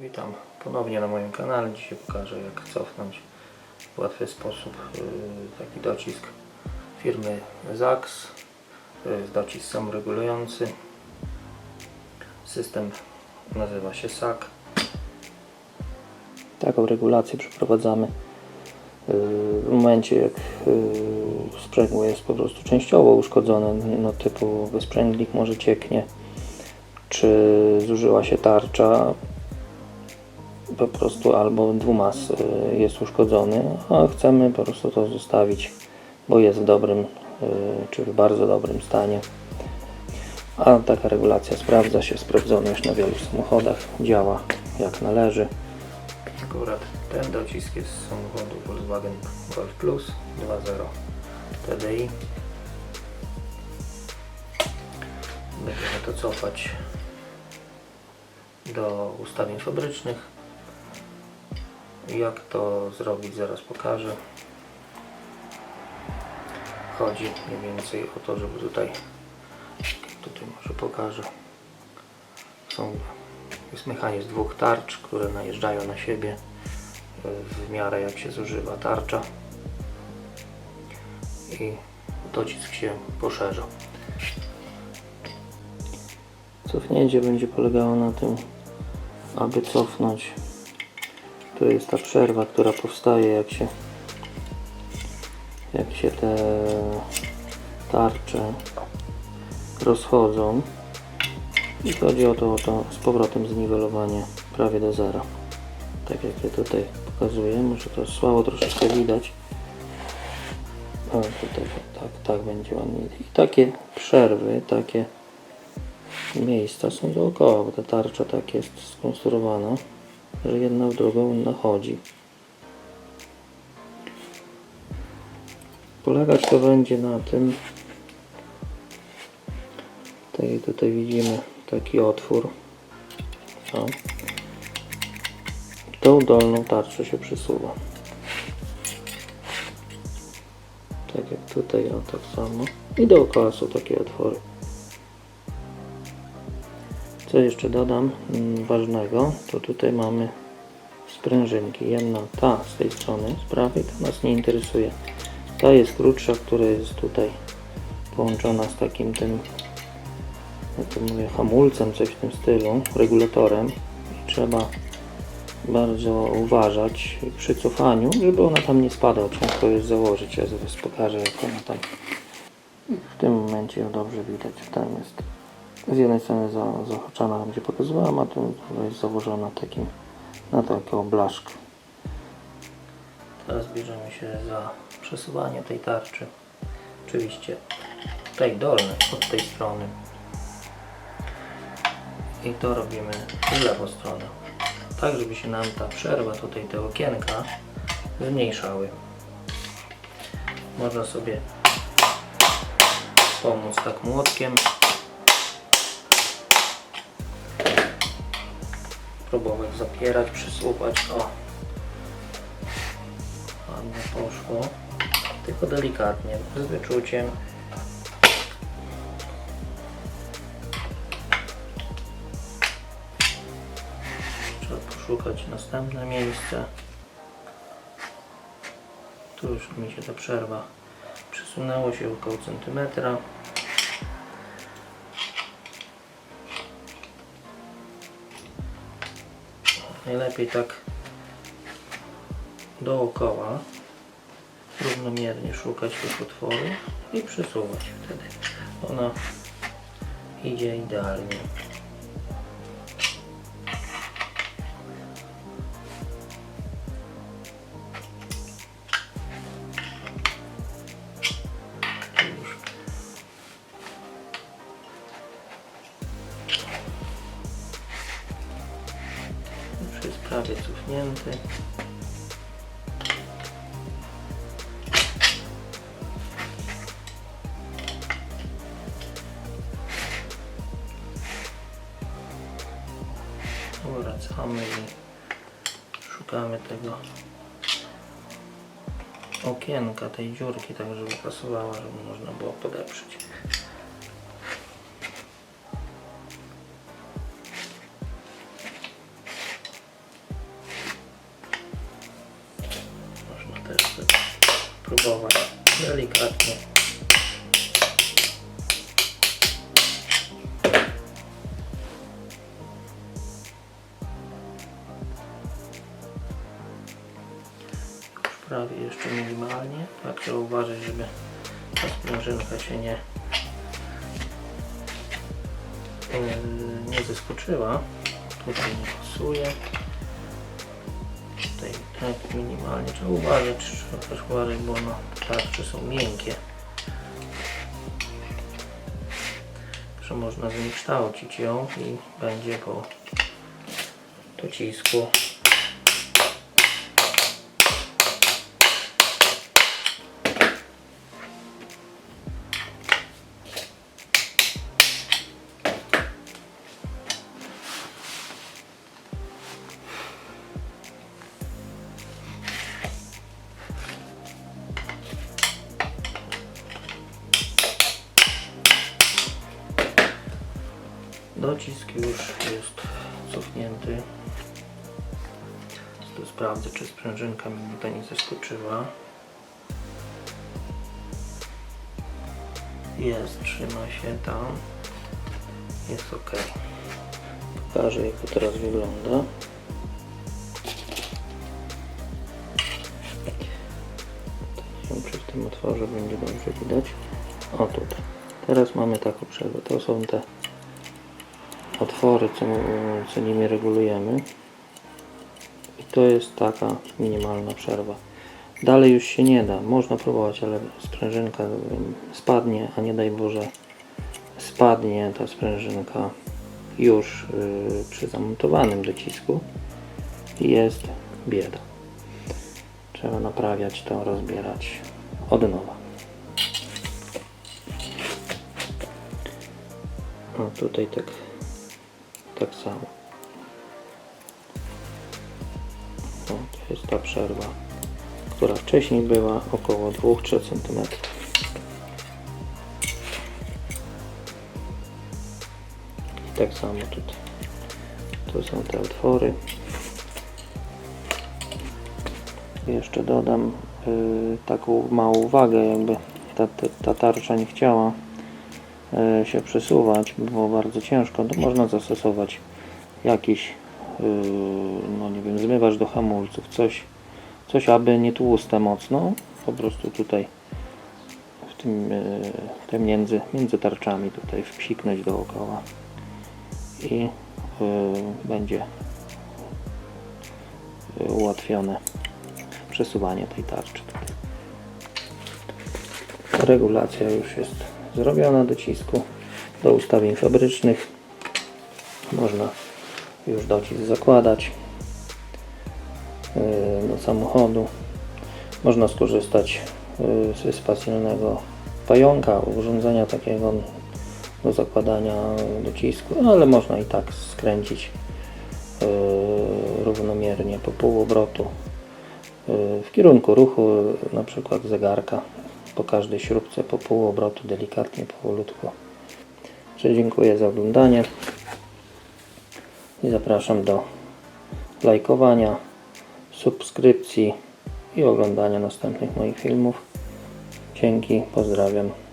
Witam ponownie na moim kanale. Dzisiaj pokażę jak cofnąć w łatwy sposób yy, taki docisk firmy ZAX. To jest docisk samoregulujący. System nazywa się SAC. Taką regulację przeprowadzamy yy, w momencie jak yy, sprzęgło jest po prostu częściowo uszkodzone, no typu wysprzęglik może cieknie, czy zużyła się tarcza, po prostu albo dwumas y, jest uszkodzony, a chcemy po prostu to zostawić, bo jest w dobrym y, czy w bardzo dobrym stanie. A taka regulacja sprawdza się, sprawdzono już na wielu samochodach, działa jak należy. Akurat ten docisk jest z samochodu Volkswagen Golf Plus 2.0 TDI. Będziemy to cofać do ustawień fabrycznych. Jak to zrobić zaraz pokażę. Chodzi mniej więcej o to, żeby tutaj tutaj może pokażę. Są, jest mechanizm dwóch tarcz, które najeżdżają na siebie w miarę jak się zużywa tarcza i docisk się poszerza. Cofnięcie będzie polegało na tym, aby cofnąć. To jest ta przerwa, która powstaje jak się jak się te tarcze rozchodzą. I chodzi o to, o to z powrotem zniwelowanie prawie do zera. Tak jak ja tutaj pokazuję, może to słabo troszeczkę widać. O, tutaj tak, tak będzie ładnie. I takie przerwy, takie miejsca są dookoła, bo ta tarcza tak jest skonstruowana, że w drugą nachodzi. Polegać to będzie na tym, jak tutaj widzimy taki otwór. O. Tą dolną tarczę się przesuwa. Tak jak tutaj, o tak samo. I dookoła są takie otwory. Co jeszcze dodam mm, ważnego, to tutaj mamy sprężynki. Jedna ta z tej strony, z prawej, to nas nie interesuje. Ta jest krótsza, która jest tutaj połączona z takim tym, jak to mówię, hamulcem, coś w tym stylu, regulatorem. Trzeba bardzo uważać przy cofaniu, żeby ona tam nie spadała. Ciężko jest założyć. Ja zaraz pokażę, jak ona tam w tym momencie dobrze widać. Tam jest z jednej strony za, zahaczona, tam gdzie pokazywałam, a tu jest założona takim, na taką blaszkę. Teraz bierzemy się za przesuwanie tej tarczy. Oczywiście tej dolnej od tej strony. I to robimy w lewą stronę. Tak, żeby się nam ta przerwa, tutaj te okienka zmniejszały. Można sobie pomóc tak młotkiem. Próbować zapierać, przesuwać. O, ładnie poszło. Tylko delikatnie, z wyczuciem. Trzeba poszukać następne miejsce. Tu już mi się ta przerwa przesunęło się około centymetra. Najlepiej tak dookoła równomiernie szukać tych otworów i przesuwać wtedy. Ona idzie idealnie prawie cofnięty Wracamy i szukamy tego okienka, tej dziurki, tak żeby pasowała, żeby można było podeprzeć. Spróbować delikatnie. Prawie jeszcze minimalnie. Tak trzeba uważać, żeby ta sprężynka się nie nie zeskoczyła. Tutaj nie pasuje. Tak minimalnie trzeba uważać, trzeba też uważać, bo no, tarcze są miękkie. Że można zniekształcić ją i będzie po docisku Docisk już jest cofnięty. Tu sprawdzę, czy sprężynka mi tutaj nie zeskoczyła. Jest, trzyma się tam. Jest ok. Pokażę, jak to teraz wygląda. Nie wiem, czy w tym otworze będzie dobrze widać. O tutaj. Teraz mamy taką przerwę. To są te otwory, co, co nimi regulujemy. I to jest taka minimalna przerwa. Dalej już się nie da. Można próbować, ale sprężynka spadnie, a nie daj Boże spadnie ta sprężynka już yy, przy zamontowanym docisku jest bieda. Trzeba naprawiać to, rozbierać od nowa. O, tutaj tak tak samo. To jest ta przerwa, która wcześniej była około 2-3 cm. I tak samo tutaj. To są te otwory. Jeszcze dodam y, taką małą uwagę, jakby ta, ta, ta tarcza nie chciała się przesuwać, by było bardzo ciężko, to można zastosować jakiś, yy, no nie wiem, zmywacz do hamulców, coś, coś aby nie tłuste mocno, po prostu tutaj w tym, yy, tym między, między tarczami tutaj wpsiknąć dookoła i będzie ułatwione przesuwanie tej tarczy. Regulacja już jest zrobiona docisku do ustawień fabrycznych. Można już docisk zakładać yy, do samochodu. Można skorzystać yy, ze spacjalnego pająka, urządzenia takiego do zakładania docisku, no, ale można i tak skręcić yy, równomiernie po pół obrotu w kierunku ruchu na przykład zegarka po każdej śrubce po pół obrotu delikatnie, powolutku. Dziękuję za oglądanie i zapraszam do lajkowania, subskrypcji i oglądania następnych moich filmów. Dzięki, pozdrawiam.